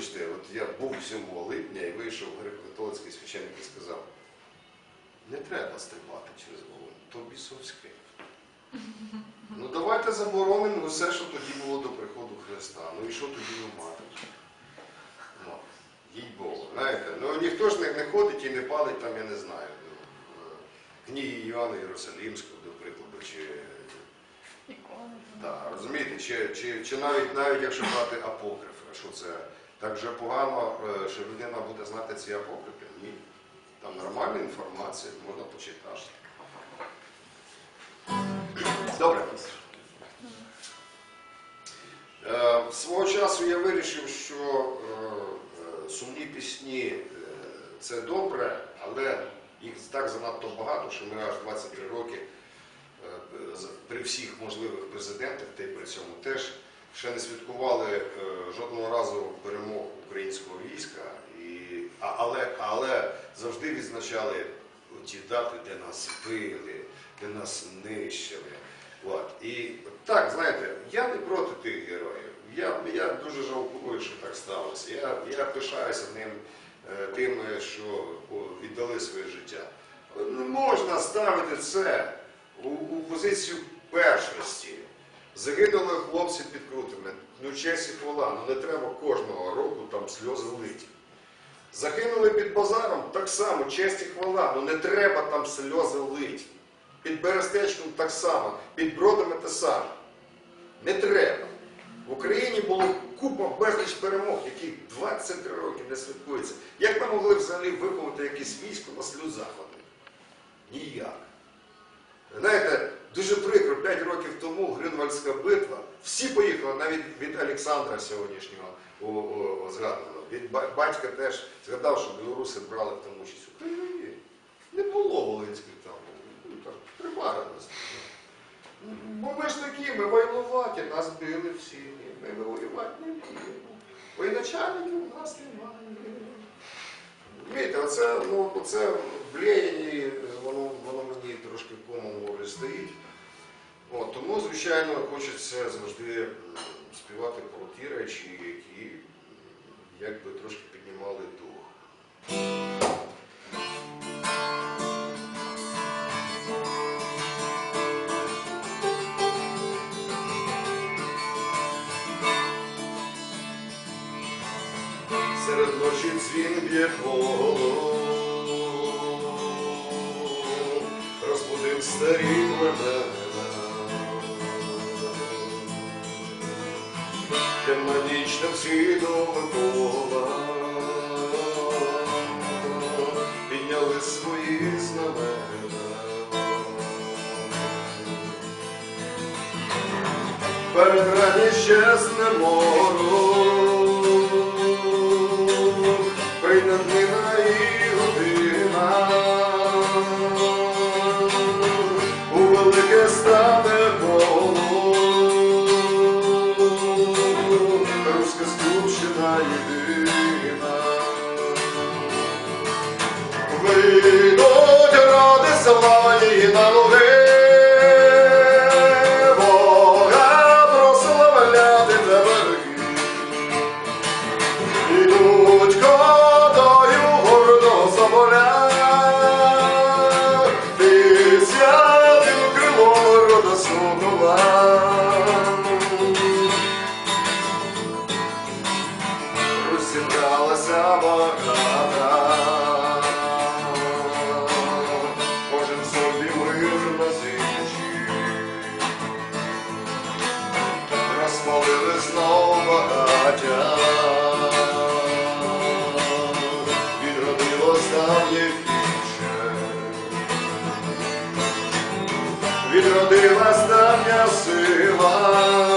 вибачте, от я був 7 липня і вийшов греко-католицький священник і сказав, не треба стрибати через вогонь, то бісовське. Ну давайте заборонимо все, що тоді було до приходу Христа. Ну і що тоді ви мати? Ну, їй Богу. Знаєте, ну ніхто ж не, не ходить і не палить там, я не знаю. ну, Книги Іоанна Єрусалімського, до прикладу, чи. Да, розумієте, чи, чи, чи навіть навіть якщо брати апокрифи, що це так вже погано, е, що людина буде знати ці апокрифи? Ні. Там нормальна інформація, можна почитати. Добре. Е, Свого часу я вирішив, що е, сумні пісні це добре, але їх так занадто багато, що ми аж 23 роки при всіх можливих президентах, та й при цьому теж ще не святкували е, жодного разу перемог українського війська, і, але, але завжди відзначали ті дати, де нас били, де нас нищили. От. І так, знаєте, я не проти тих героїв. Я, я дуже жалкую, що так сталося. Я, я пишаюся ним, е, тим, що віддали своє життя. Не можна ставити це у, у позицію першості. Загинули хлопці під крутими. Ну, честь і хвала, ну не треба кожного року там сльози литі. Загинули під базаром, так само, честь і хвала, ну не треба там сльози лить. Під Берестечком так само, під бродами те саме. Не треба. В Україні було купа безліч перемог, які 23 роки не святкуються. Як ми могли взагалі виховати якесь військо на сльозах? Ніяк. Знаєте, дуже прикро, 5 років тому Грюнвальдська битва, всі поїхали, навіть від Олександра сьогоднішнього о, о, згаданого. Від батька теж згадав, що білоруси брали в тому участь. Україні не було Волинської там. Ну, там примарилось. Бо ми ж такі, ми воювати, нас били всі. Ми воювати не вміємо. Воєначальників у нас немає. Розумієте, оце, ну, оце в трошки в горлі стоїть. От, тому, звичайно, хочеться завжди співати про ті речі, які якби трошки піднімали дух. Серед ночі дзвін б'є коло, розбудив старі племена. Темна ніч на всі довкола, підняли свої знамена. Перед рані щезне відродилась давня сила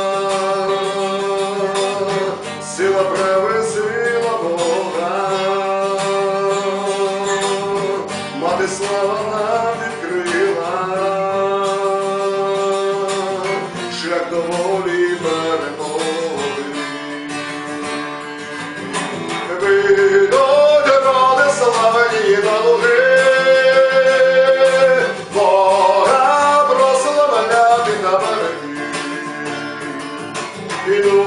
Hallelujah.